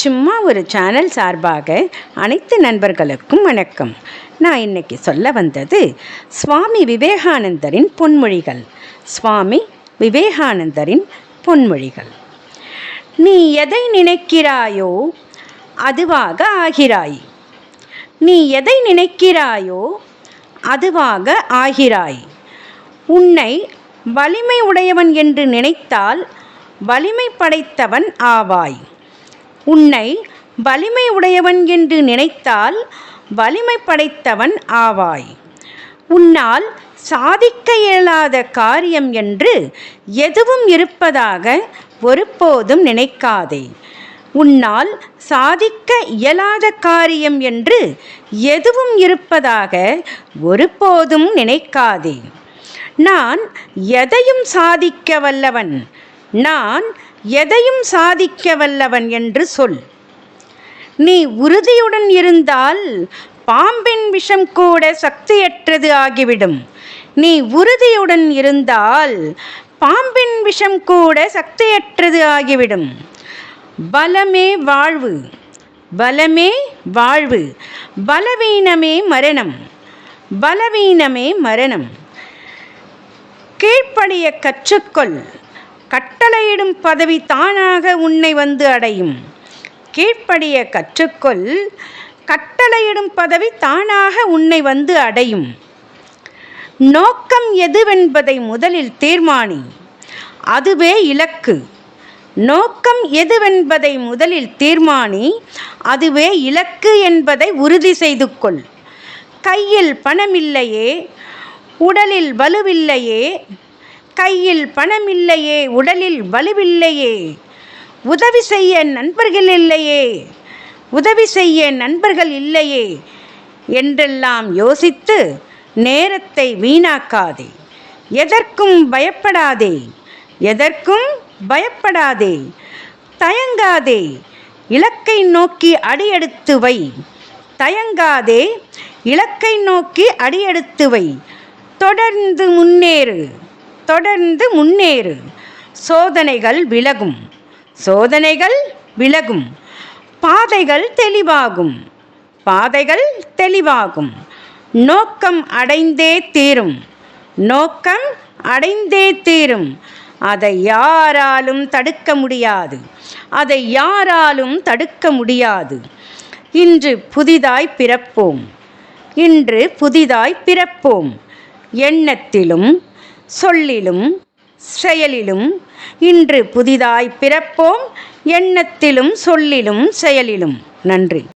சும்மா ஒரு சேனல் சார்பாக அனைத்து நண்பர்களுக்கும் வணக்கம். நான் இன்னைக்கு சொல்ல வந்தது சுவாமி விவேகானந்தரின் பொன்மொழிகள். சுவாமி விவேகானந்தரின் பொன்மொழிகள். நீ எதை நினைக்கிறாயோ அதுவாக ஆகிறாய். நீ எதை நினைக்கிறாயோ அதுவாக ஆகிறாய். உன்னை வலிமை உடையவன் என்று நினைத்தால் வலிமை படைத்தவன் ஆவாய். உன்னை வலிமை உடையவன் என்று நினைத்தால் வலிமை படைத்தவன் ஆவாய். உன்னால் சாதிக்க இயலாத காரியம் என்று எதுவும் இருப்பதாக ஒருபோதும் நினைக்காதே. உன்னால் சாதிக்க இயலாத காரியம் என்று எதுவும் இருப்பதாக ஒருபோதும் நினைக்காதே. நான் எதையும் சாதிக்க வல்லவன். நான் எதையும் சாதிக்க வல்லவன் என்று சொல். நீ உறுதியுடன் இருந்தால் பாம்பின் விஷம் கூட சக்தியற்றது ஆகிவிடும். நீ உறுதியுடன் இருந்தால் பாம்பின் விஷம் கூட சக்தியற்றது ஆகிவிடும். பலமே வாழ்வு பலமே வாழ்வு பலவீனமே மரணம் பலவீனமே மரணம். கீழ்ப்படிய கற்றுக்கொள். கட்டளையிடும் பதவி தானாக உன்னை வந்து அடையும். கீழ்ப்படிய கற்றுக்கொள் கட்டளையிடும் பதவி தானாக உன்னை வந்து அடையும். நோக்கம் எதுவென்பதை முதலில் தீர்மானி. அதுவே இலக்கு. நோக்கம் எதுவென்பதை முதலில் தீர்மானி அதுவே இலக்கு என்பதை உறுதி செய்து கொள் கையில் பணமில்லையே உடலில் வலுவில்லையே கையில் பணமில்லையே உடலில் வலுவில்லையே. உதவி செய்ய நண்பர்கள் இல்லையே. உதவி செய்ய நண்பர்கள் இல்லையே என்றெல்லாம் யோசித்து நேரத்தை வீணாக்காதே. எதற்கும் பயப்படாதே. எதற்கும் பயப்படாதே. தயங்காதே. இலக்கை நோக்கி அடியெடுத்து வை. தயங்காதே. இலக்கை நோக்கி அடியெடுத்து வை. தொடர்ந்து முன்னேறு. தொடர்ந்து முன்னேறு. சோதனைகள் விலகும். சோதனைகள் விலகும். பாதைகள் தெளிவாகும். பாதைகள் தெளிவாகும். நோக்கம் அடைந்தே தீரும். நோக்கம் அடைந்தே தீரும். அதை யாராலும் தடுக்க முடியாது. அதை யாராலும் தடுக்க முடியாது. இன்று புதிதாய் பிறப்போம். இன்று புதிதாய் பிறப்போம். எண்ணத்திலும் சொல்லிலும் செயலிலும் இன்று புதிதாய் பிறப்போம் எண்ணத்திலும் சொல்லிலும் செயலிலும். நன்றி.